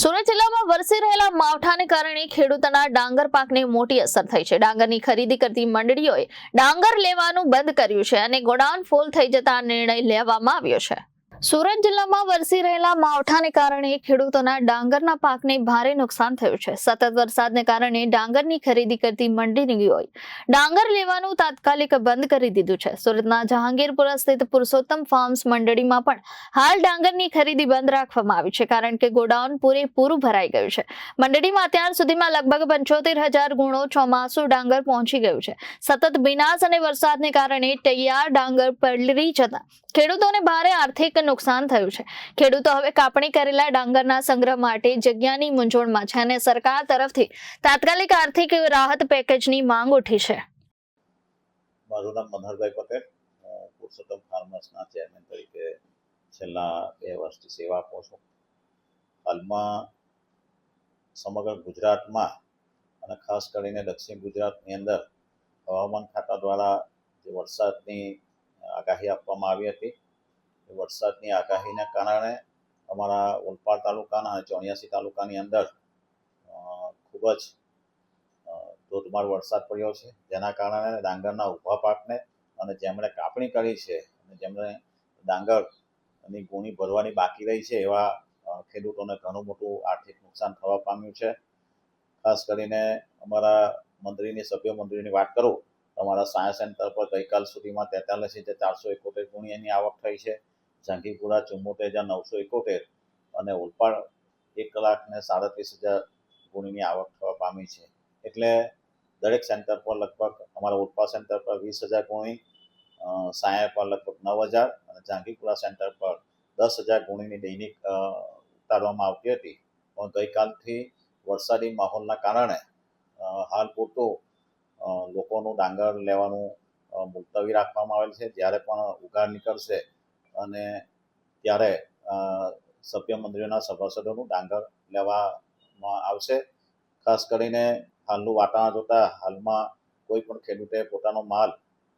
સુરત જિલ્લામાં વરસી રહેલા માવઠાને કારણે ખેડૂતોના ડાંગર પાકને મોટી અસર થઈ છે. ડાંગરની ખરીદી કરતી મંડળીઓએ ડાંગર લેવાનું બંધ કર્યું છે અને ગોડાઉન ફૂલ થઈ જતા નિર્ણય લેવામાં આવ્યો છે. સુરત જિલ્લામાં વરસી રહેલા માવઠાને કારણે ખેડૂતોના ડાંગરના પાકને ભારે નુકસાન થયું છે. સતત વરસાદને કારણે ડાંગરની ખરીદી કરતી મંડળીઓએ ડાંગર લેવાનું તાત્કાલિક બંધ કરી દીધું છે. સુરતના જહાંગીરપુરા સ્થિત પુરુષોત્તમ ફાર્મ્સ મંડળીમાં પણ હાલ ડાંગરની ખરીદી બંધ રાખવામાં આવી છે, કારણ કે ગોડાઉન પૂરેપૂરું ભરાઈ ગયું છે. મંડળીમાં અત્યાર સુધીમાં લગભગ પંચોતેર હજાર ગુણો ચોમાસુ ડાંગર પહોંચી ગયું છે. સતત બિનાશ અને વરસાદને કારણે તૈયાર ડાંગર પલળી જતા ખેડૂતોને ભારે આર્થિક નુકસાન થયું છે. ખેડૂતો હવે કાપણી કરેલા ડાંગરના સંગ્રહ માટે જગ્યાની મૂંઝવણમાં છે અને સરકાર તરફથી તાત્કાલિક આર્થિક રાહત પેકેજની માંગ ઉઠી છે. મારું નામ મનહરભાઈ પટેલ. પુરુષોત્તમ ફાર્મર્સના ચેરમેન તરીકે છેલ્લા બે વર્ષથી સેવા આપું છું. હાલમાં સમગ્ર ગુજરાતમાં અને ખાસ કરીને દક્ષિણ ગુજરાતની અંદર હવામાન ખાતા દ્વારા જે વરસાદની આગાહી આપવામાં આવી હતી. વરસાદની આગાહીના કારણે અમારા ઓલપાડ તાલુકાના અને ચોર્યાસી તાલુકાની અંદર ખૂબ જ ધોધમાર વરસાદ પડ્યો છે. જેના કારણે ડાંગરના ઊભા પાકને અને જેમણે કાપણી કરી છે અને જેમણે ડાંગરની ગુણી ભરવાની બાકી રહી છે એવા ખેડૂતોને ઘણું મોટું આર્થિક નુકસાન થવા પામ્યું છે. ખાસ કરીને અમારા મંત્રીની, સભ્ય મંત્રીની વાત કરું તો અમારા સાયન્સ સેન્ટર પર ગઈકાલ સુધીમાં તેતાલીસ હજાર ચારસો એકોતેર ગુણીની આવક થઈ છે. ઝાંખીપુરા ચુમ્મોતેર હજાર નવસો એકોતેર અને ઓલપાડ એક લાખ ને સાડત્રીસ હજાર ગુણીની આવક થવા પામી છે. એટલે દરેક સેન્ટર પર લગભગ અમારા ઉત્પા સેન્ટર પર વીસ હજાર ગુણી સાયા પર લગભગ નવ હજાર અને જાંગીપુરા સેન્ટર પર દસ હજાર ગુણીની દૈનિક ઉતારવામાં આવતી હતી. પણ ગઈકાલથી વરસાદી માહોલના કારણે હાલ પૂરતું લોકોનું ડાંગર લેવાનું મુલતવી રાખવામાં આવેલ છે. જ્યારે પણ ઉઘાડ નીકળશે અને ત્યારે સભ્ય મંત્રીઓના સભાસદોનું ડાંગર લેવામાં આવશે. ખાસ કરીને હાલનું વાતાવરણ જોતાં હાલમાં કોઈ પણ ખેડૂતે પોતાનો માલ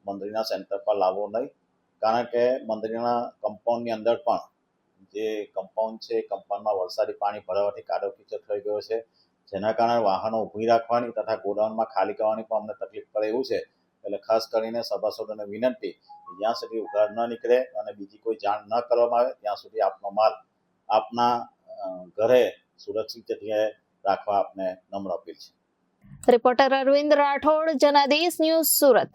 મંદિરના સેન્ટર પર લાવવો નહીં. કારણ કે મંદિરના કમ્પાઉન્ડની અંદર પણ જે કમ્પાઉન્ડ છે, કમ્પાઉન્ડમાં વરસાદી પાણી ભરાવાથી કાદવ કીચડ થઈ ગયો છે. જેના કારણે વાહનો ઊભી રાખવાની તથા ગોડાઉનમાં ખાલી કરવાની પણ અમને તકલીફ પડે એવું છે. એટલે ખાસ કરીને સભાસદોને વિનંતી જ્યાં સુધી ઉઘાડ ન નીકળે અને બીજી કોઈ જાણ ન કરવામાં આવે, ત્યાં સુધી આપનો માલ આપના ઘરે સુરક્ષિત જગ્યાએ રાખવા આપને નમ્ર અપીલ છે. Reporter Arvind Rathod, Janadesh news Surat.